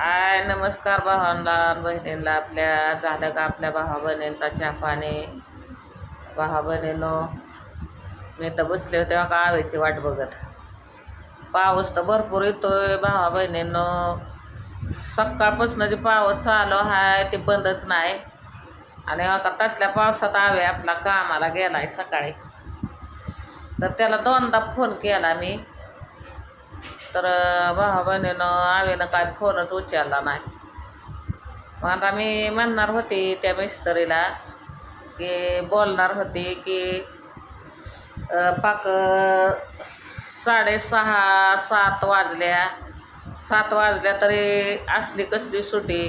हाय नमस्कार भावांना बहिणींना आपल्या झालं का आपल्या भावा बहिणींचा चहा पाणी? भावा बहिणीनो मी तर बसले होते का आवेची वाट बघत. पाऊस तर भरपूर येतोय भावा बहिणींनो. सकाळपासून जे पाऊस चालू आहे ते बंदच नाही. आणि आता तसल्या पावसात आवे आपला कामाला गेला आहे सकाळी. तर त्याला दोनदा फोन केला मी. तर भावा बहिणीनं आवेनं काय फोनच उचलला नाही. मग आता मी म्हणणार होते त्या मिस्त्रीला की बोलणार होते की पाक साडेसहा सात वाजल्या. सात वाजल्या तरी असली कसली सुटी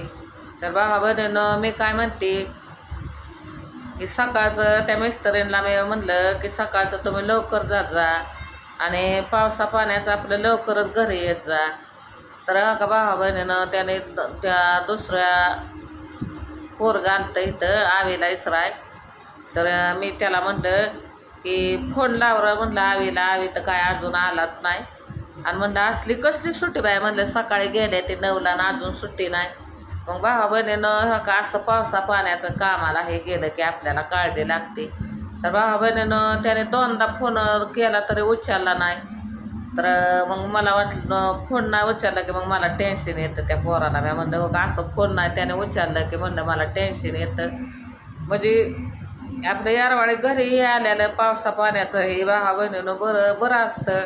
तर भावा बहिणीनं मी काय म्हणते? की सकाळचं त्या मिस्त्रींना मी म्हणलं की सकाळचं तुम्ही लवकर जात जा. आणि पावसा पाण्याचं आपलं लवकरच घरी येत जा. तर का भावा बहिणीनं त्याने त्या दुसऱ्या पोरगा आणतं इथं आवीला इसराय तर मी त्याला म्हणलं की फोन लावरा म्हणलं आवीला आवी तर काय अजून आलाच नाही. आणि म्हणलं असली कसली सुट्टी बाय म्हणलं सकाळी गेले ते नऊला आणि अजून सुट्टी नाही. मग भावा बहिणीनं का असं पावसा पाण्याचं कामाला हे गेलं की आपल्याला काळजी लागते. तर भावा बहिणीनं त्याने दोनदा फोन केला तरी उचलला नाही. तर मग मला वाटलं फोन नाही उचलला की मग मला टेन्शन येतं त्या पोराला. मी म्हणलं बघ असं फोन नाही त्याने उचललं की म्हणलं मला टेन्शन येतं. म्हणजे आपलं यारवाडी घरी आलेलं पावसा पाण्याचं हे भावा बहिणीनं बरं बरं असतं.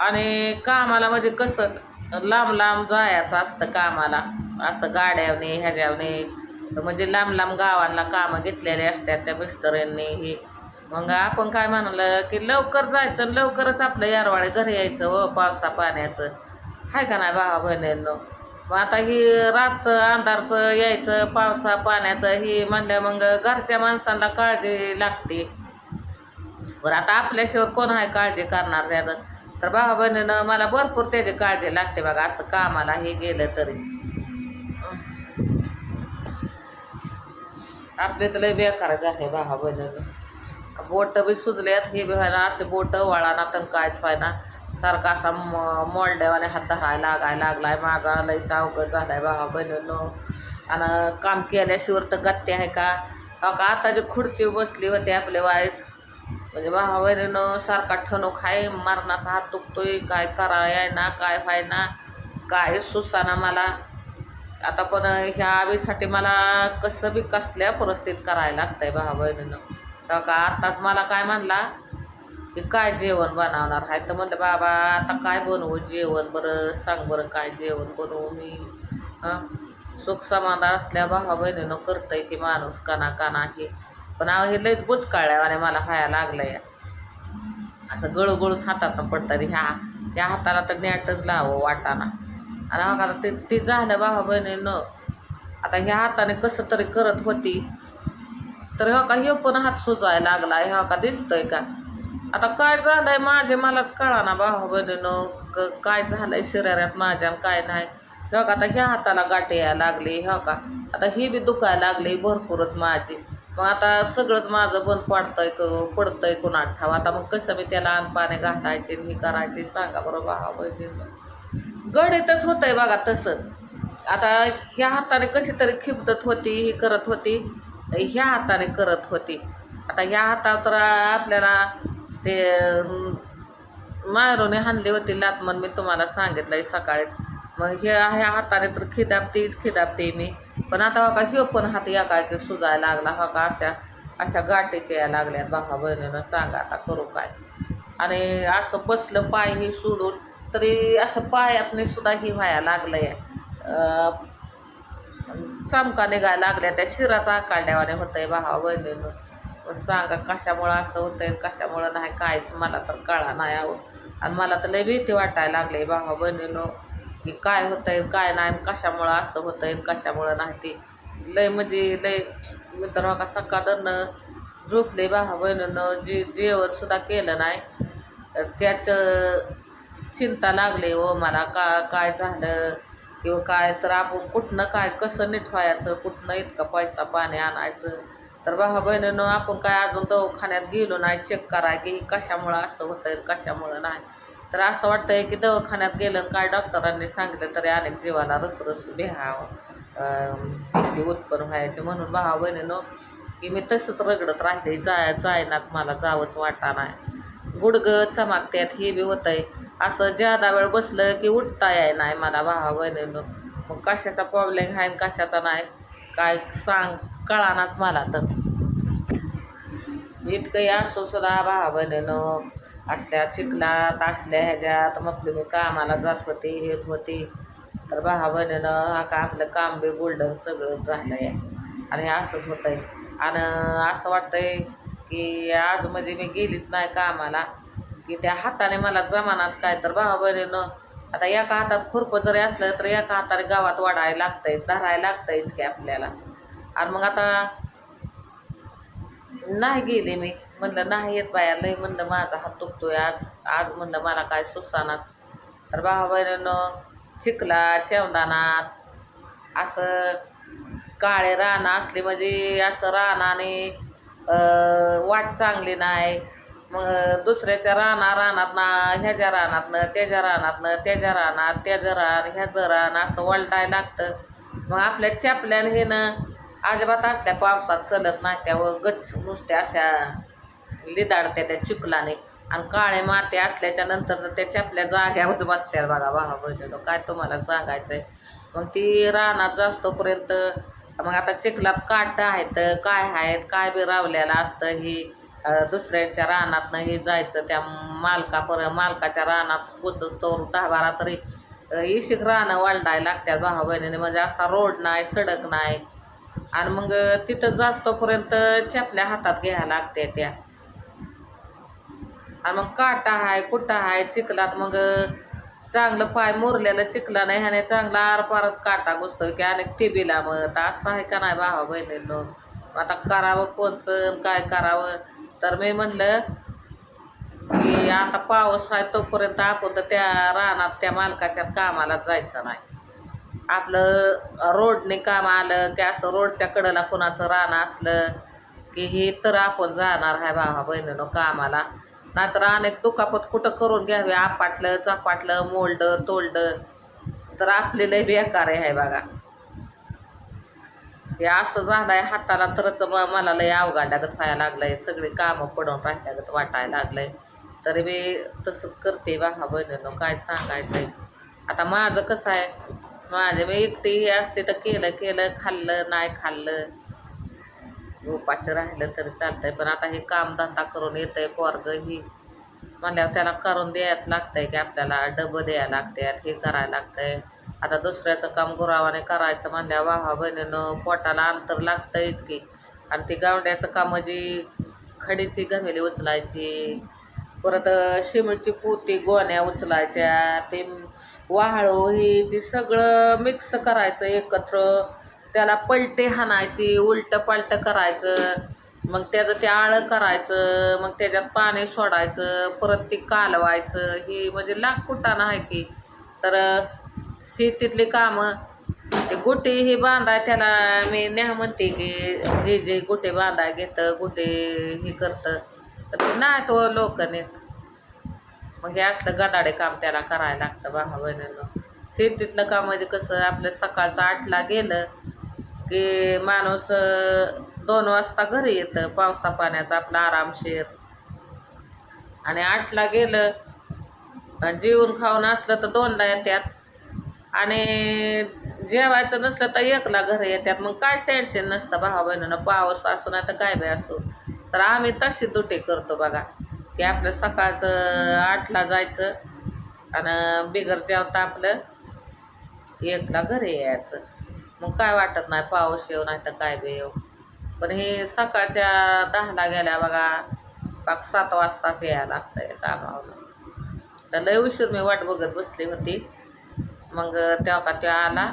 आणि कामाला म्हणजे कसं लांब लांब जायचं असतं कामाला. असं गाड्यावने ह्याच्यावने. म्हणजे लांब लांब गावांना कामं घेतलेली असतात त्या मिस्टरांनी. हे मग आपण काय म्हणलं की लवकर जायचं लवकरच आपलं यारवाडी घरी यायचं हो पावसा पाण्याचं. हाय का नाही भावा बहिणींनो? मग आता ही रातचं अंधारचं यायचं पावसा पाण्याचं ही म्हणल्या मग घरच्या माणसांना काळजी लागते. बरं आता आपल्याशिवाय कोण आहे काळजी करणार त्यानं? तर भावा बहिणीनं मला भरपूर त्याची काळजी लागते बघा असं कामाला हे गेलं तरी. आपले तर लय बेकार झाले भावा बहिणीनं. बोट बी सुजल्यात हे बी व्हायला असे बोट वळाना तर कायच व्हायना सारखा असा म मोलड्यावाने हात धरायला लागायला लागलाय माझा लयचा अवघड झालाय भावा बहिणीनो. आणि काम केल्याशिवाय तर गत्ते आहे का? का आता खुर्ची बसली होती आपले वाईच म्हणजे भावा बहिणीनं सारखा ठणूक आहे मरणाचा हात दुखतोय काय करायला ना काय व्हायना काय सुसाना मला. आता पण ह्या आवीसाठी मला कसं बी कसल्या परिस्थितीत करायला लागतंय भावा बहिणीनं. तर का? आत्ताच मला काय म्हणला? की काय जेवण बनवणार आहे? तर म्हणलं बाबा आता काय बनवू जेवण? बरं सांग बरं काय जेवण बनवू मी. हां? सुख समाधान असल्या भावा बहिणीनं करतंय की माणूस काना काना हे. पण अहो हे लयच बुचकाळ्या आणि मला व्हायला लागलंय. असं गळू हातातनं हातात पडतं ह्या त्या हाताला तर नॅटच लावं वाटाना आणि मग आता ते ते झालं भावा बहिणीनं. आता ह्या हाताने कसं तरी करत होती. तर हा का हे पण हात सुजवायला लागला हा का दिसतोय का? आता काय झालंय माझे मलाच कळा ना भाऊ हो बहिणीनं क काय झालंय शरीरात माझ्या काय नाही. हो का आता ह्या हाताला गाठी यायला लागली हो का? आता ही बी दुखायला लागली भरपूरच माझी. मग आता सगळंच माझं बंद पडतंय पडतंय कुणा ठाव आता मग कसं मी त्याला अन्न पाणी मी करायचे सांगा बरं भावा हो बहिणीनं. गडीतच होतंय बघा तसं. आता ह्या हाताने कशी तरी खिपतत होती ही करत होती. ह्या हाताने करत होती. आता ह्या हातावर तर आपल्याला ते अं, मायरोने हाणली होती लातमन मी तुम्हाला सांगितलंय सकाळीच. मग ह्या ह्या हाताने तर खिदाबतेच खिदाबते मी. पण आता हो का ह्यो पण हात या काय की सुजायला लागला हो का? अशा अशा गाठीच्या या लागल्या भावा बहिणीनं सांगा आता करू काय. आणि असं बसलं पाय हे सोडून तरी असं पायातने सुद्धा ही व्हायला लागलं आहे चमका निघायला लागल्या. त्या शिराचा आकाड्यावाने होतंय भावा बहिणीनं पण सांगा कशामुळं असं होतंय कशामुळं नाही कायच मला तर कळा नाही आहो आणि मला तर लय भीती वाटायला लागली भावा बहिणीनं की काय होतंय काय नाही कशामुळं असं होतंय आहे कशामुळं नाही ते. लय म्हणजे लय मित्र का सकाळनं झोपले भावा बहिणीनं जे जेवणसुद्धा केलं नाही. तर त्याचं चिंता लागली हो मला का काय झालं किंवा काय तर आपण कुठनं काय कसं नीट व्हायचं कुठनं इतका पैसा पाणी आणायचं? तर भावा बहिणीनं आपण काय अजून दवाखान्यात गेलो नाही चेक करा की हे कशामुळं असं होतंय कशामुळं नाही. तर असं वाटतंय की दवाखान्यात गेलं काय डॉक्टरांनी सांगितलं तरी अनेक जीवाला रसरस बिहावं उत्पन्न व्हायची. म्हणून भावा बहिणीनं की मी तसंच रगडत राहते जाय जायनात मला जावंच वाटा नाही. गुडगं चमाकत्यात हे बी होतंय. असं ज्यादा वेळ बसलं की उठता याय नाही मला भावा बहिणीनं. मग कशाचा प्रॉब्लेम आहे आणि कशाचा नाही? काय सांग कळानाच मला तर. इतकंही असो सुद्धा भावा बहिणीनं असल्या चिखलात असल्या ह्याच्यात म्हटलं मी कामाला जात होते येत होते. तर भावा बहिणीनं हा का आपलं काम बी बोलडं सगळं झालं आहे आणि असंच होतं आहे आणि असं वाटतंय की आज म्हणजे मी गेलीच नाही कामाला. की त्या हाताने मला जमानाच काय तर भावा बहिणीनं आता एका हातात खुरपं जरी असलं तर एका हाताने गावात वाढायला लागतंय धरायला लागतंयच की आपल्याला. आणि मग आता नाही गेले मी. म्हणलं नाही येत बाया लय म्हणलं माझा हात दुखतोय आज. आज म्हणलं मला काय सुसानाच. तर भावा बहिणीनं चिखला चेवदानात असं काळे रानं असले म्हणजे असं रानाने वाट चांगली नाही. मग दुसऱ्याच्या राना रानातनं ह्याच्या रानातनं त्याच्या रानातनं त्याच्या रानात त्याचं रान ह्याचं रान असं वलटाय लागतं. मग आपल्या चपल्यानं हे ना अजिबात असल्या पावसात चलत नाही त्यावर गच्च नुसत्या अशा लिदाडत्या त्या चिखलाने. आणि काळे माते असल्याच्या नंतर तर त्या चपल्या जाग्यावर बसत्या बघा बघा बघितलं काय तुम्हाला सांगायचं आहे मग ती रानात जास्तोपर्यंत मग आता चिखलात काट आहेत काय आहेत काय बी रावलेलं असतं ही. दुसऱ्यांच्या रानातनं हे जायचं. त्या मालकापर्यंत मालकाच्या रानात पोचत तो दहा बारा तरी इशिक रानं वालडायला लागत्या भावा बहिणीने. म्हणजे असा रोड नाही सडक नाही. आणि मग तिथं जास्तोपर्यंत चपल्या हातात घ्यायला लागते त्या. आणि मग काटा आहे कुटा आहे चिखलात मग चांगलं पाय मुरलेलं चिखला नाही ह्याने चांगला आरपारच काटा घुसतो की अनेक टिबीला मग. असं आहे का नाही भावा बहिणीनं? आता करावं कोणचं काय करावं? तर मी म्हणलं की आता पाऊस आहे तोपर्यंत आपण तर त्या रानात त्या मालकाच्या कामाला जायचं नाही. आपलं रोडने काम आलं की असं रोडच्या कडेला कोणाचं रान असलं की हे तर आपण जाणार आहे भावा बहिणीनं कामाला. नाहीतर अनेक दुखापत कुठं करून घ्यावे आपाटलं चपाटलं मोलडं तोलडं. तर आपले लय बेकार आहे बघा. हे असं झालंय हाताला तरच मला लय अवघाड्यागत व्हायला लागलंय. सगळी कामं पडून राहिल्यागत वाटायला लागलंय. तरी मी तसंच करते बाहा बहिणीनं काय सांगायचंय. आता माझं कसं आहे माझे मी एकटी हे असते तर केलं केलं खाल्लं नाही खाल्लं. उपाशी राहिलं तरी चालतंय पण आता हे कामधंदा करून येतंय पोरग ही. म्हणल्यावर त्याला करून द्यायच लागतंय की आपल्याला डबं द्यायला लागतात हे करायला लागतंय. आता दुसऱ्याचं काम गुरावाने करायचं म्हणल्या वाहा बहिणीनं पोटाला अंतर लागतंयच की. आणि ती गावड्याचं काम म्हणजे खडीची घमेली उचलायची परत शिमेंटची पोती गोण्या उचलायच्या ते वाळू ही ती सगळं मिक्स करायचं एकत्र. त्याला पलटे हाणायची उलटं पालटं करायचं. मग त्याचं ते आळं करायचं मग त्याच्यात पाणी सोडायचं परत ती कालवायचं. ही म्हणजे लाख कुटाणं आहे की. तर शेतीतली कामं ते गोटे हे बांधा त्याला मी नेहा म्हणते की जे जे गोटे बांधा घेतं गुटे हे करतं तर ते नाही तो लोक नेत. मग हे असलं गदाडे काम त्याला करायला लागतं भावा बहिणीनं. शेतीतलं काम म्हणजे कसं आपलं सकाळचं आठला गेलं की माणूस दोन वाजता घरी येतं पावसा पाण्याचा आपला आरामशीर आणि आठला गेलं आणि जेवून खाऊन असलं तर दोनला येतात आणि जेवायचं नसलं तर एकला घर येतात मग काय टेन्शन नसतं भावा बहिणीनं. पाऊस असो नाही तर काय बी असो. तर आम्ही तशी दुटी करतो बघा. की आपलं सकाळचं आठला जायचं आणि बिगर जेवता आपलं एकला घरी यायचं. मग काय वाटत नाही पाऊस येऊ नाही तर काय बी येऊ. पण हे सकाळच्या दहाला गेल्या बघा पाच सात वाजताच यायला लागतंय कामावर तर लय उशीर मी वाट बघत बसली होती. मग तेव्हा का तेव्हा आला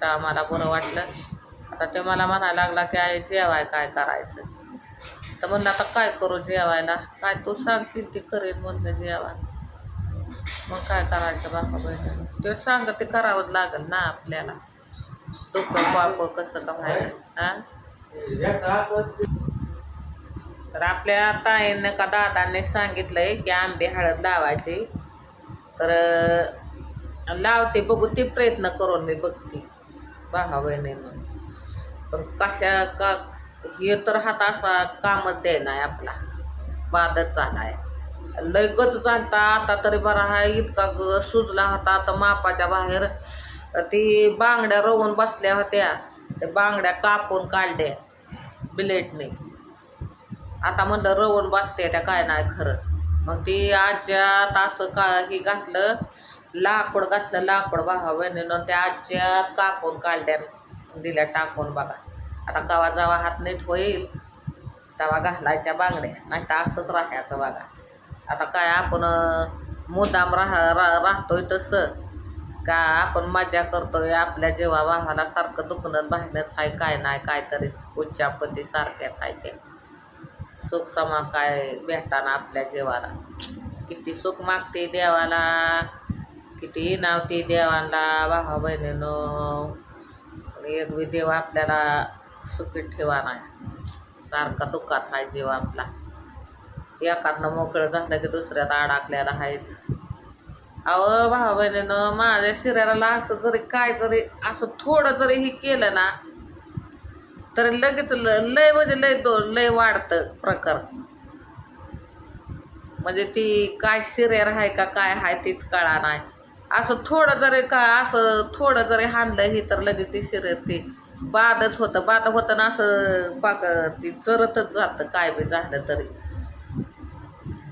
तर मला बरं वाटलं. आता ते मला म्हणायला लागला की आई जेवाय काय करायचं? तर म्हणलं आता काय करू जेवायला? काय तू सांगशील ती करेन म्हणलं जेवाय मग काय करायचं बापा बहिणी ते सांग ते करावंच लागेल ना आपल्याला. दुःख पाप कसं का व्हायला हां तर आपल्या ताईनं का दादांनी सांगितलंय की आंबे हळद लावायची. तर लावते बघू ते प्रयत्न करून मी बघते. भावा बहिणीनं पण कशा का हे तर हात असा कामच नाही आपला. बादच आलाय लय गच झालता आता तरी बरा हा इतका ग- सुजला होता आता मापाच्या बाहेर ती बांगड्या रवून बसल्या होत्या. त्या बांगड्या कापून काढल्या बिलेटने आता म्हणलं रवून बसते त्या काय नाही खरं. मग ती आजच्या असं का हे घातलं लाकूड घातलं लाकूड बघा बहिणीनं त्या आज्यात कापून काढल्या दिल्या टाकून बघा. आता कवा जावा हात नीट होईल तेव्हा घालायच्या बांगड्या नाही तर असंच राहायचं बघा. आता काय आपण मुद्दाम राह रा राहतोय तसं. का आपण मजा करतोय आपल्या जेव्हा वाहाला सारखं दुखणं बाहेरच आहे काय नाही काय तरी उच्चापती सारख्याच आहे ते. सुख समा काय भेटताना आपल्या जेवाला. किती सुख मागते देवाला. किती नाव ती देवांना भावा बहिणीनं. एक बी देव आपल्याला सुखी ठेवा नाही सारखा दुःखात आहे जीव आपला. एकातनं मोकळं झालं की दुसऱ्यात अडकलेला आहेच. अहो भावा बहिणीनं माझ्या शरीराला असं जरी काय जरी असं थोडं जरी हे केलं ना तर लगेच ल- लय म्हणजे लय दो लय वाढतं प्रकार. म्हणजे ती काय शरीर आहे का काय आहे तीच कळा नाही. असं थोडं जरी का असं थोडं जरी हाणलं हे तर लगेच ती शिरते बादच होतं. बाद होतं ना असं पाक ती चरतच जातं काय बी झालं तरी.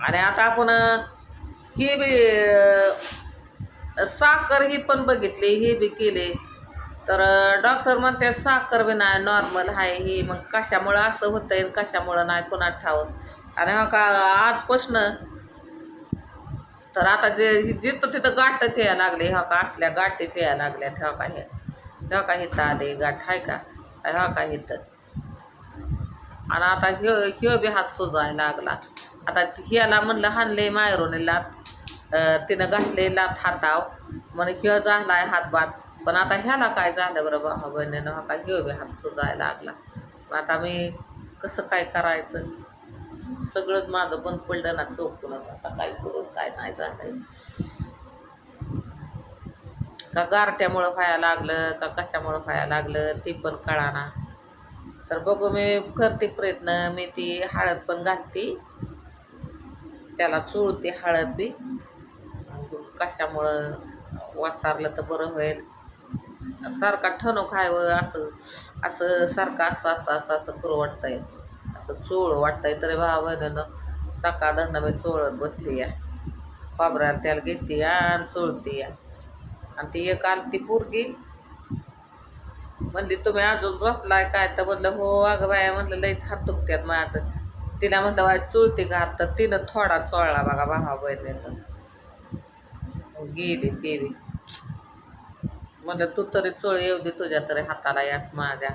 आणि आता आपण हे बी साखर ही पण बघितली हे बी केले. तर डॉक्टर म्हणते साखर बी नाही नॉर्मल आहे ही. मग कशामुळं असं होतं आहे कशामुळं नाही कोणा ठावं आणि हा का आजपासनं तर आता जे जिथं तिथं गाठच यायला लागले हा का असल्या गाठीच यायला लागल्या ठेवा का हे? ठेवा का हिथं आले गाठ आहे का? हा का हिथं आणि आता ह्यो ह्यो बी हात सुजायला लागला. आता ह्याला म्हणलं हाणले मायरून लात. तिनं घातले लात हाताव म्हणे ह्यो झालाय हात बाद पण आता ह्याला काय झालं बरं बाबा बहिणीनं? हा का ह्यो बी हात सुजायला लागला. मग आता मी कसं काय करायचं? सगळंच माझं बंद पडलं ना चौकूनच आता काय करू काय नाही झालंय का गारट्यामुळं व्हायला लागलं का कशामुळं व्हायला लागलं ते पण कळाना. तर बघू मी करते प्रयत्न मी ती हळद पण घालते. त्याला चोळते हळद बी. कशामुळं वासारलं तर बरं होईल. सारखा ठणू खायवं असं असं सारखं असं असं असं असं करू वाटतं असं चोळ वाटतंय तरी भावा बहिणीनं सकाळ धंदा मी चोळत बसली या. खोबऱ्याला त्याला घेते या आणि चोळते या. आणि ती एक आली ती पोरगी. म्हणली तुम्ही अजून झोपलाय काय? तर म्हणलं हो अगं बाया म्हणलं लईच हात दुखत्यात माझं. तिला म्हणलं बाय चुळती घात तर तिनं थोडा चोळला बघा भावा बहिणीनं गेली तेवी. म्हणलं तू तरी चोळ येऊ दे तुझ्या तरी हाताला यास माझ्या.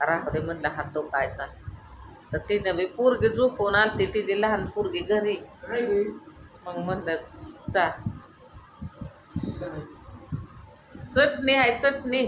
राहू दे म्हणलं हात दुखायचा तर तिनं बी पोरगी झोपून आलती तिची लहान पोरगी घरी. मग म्हणलं चा चटणी आहे चटणी.